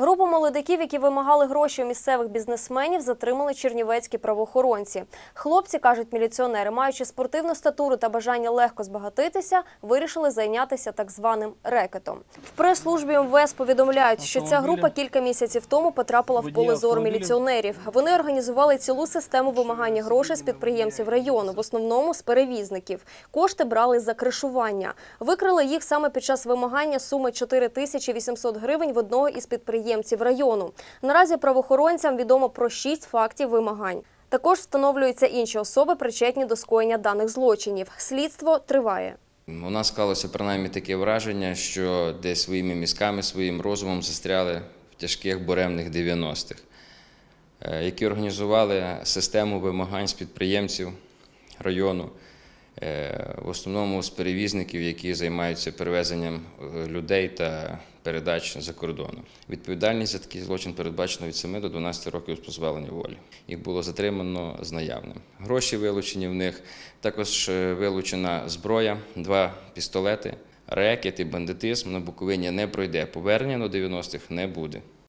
Групу молодиків, які вимагали гроші у місцевих бізнесменів, затримали чернівецькі правоохоронці. Хлопці, кажуть міліціонери, маючи спортивну статуру та бажання легко збагатитися, вирішили зайнятися так званим рекетом. В прес-службі МВС повідомляють, що ця група кілька місяців тому потрапила в поле зору міліціонерів. Вони організували цілу систему вимагання грошей з підприємців району, в основному з перевізників. Кошти брали за кришування. Викрили їх саме під час вимагання суми 4 тисячі 800 гривень в одного із підприємців району. Наразі правоохоронцям відомо про 6 фактів вимагань. Також встановлюються інші особи, причетні до скоєння даних злочинів. Слідство триває. У нас склалося принаймні таке враження, що десь своїми мізками, своїм розумом застряли в тяжких буремних 90-х, е, які організували систему вимагань з підприємців району, в основному з перевізників, які займаються перевезенням е, людей та передач за кордоном. Відповідальність за такий злочин передбачено від 7 до 12 років позбавлення волі. Їх було затримано з наявним. Гроші вилучені в них, також е, вилучена зброя, два пістолети. Рекет і бандитизм на Буковині не пройде. Повернення до 90-х не буде.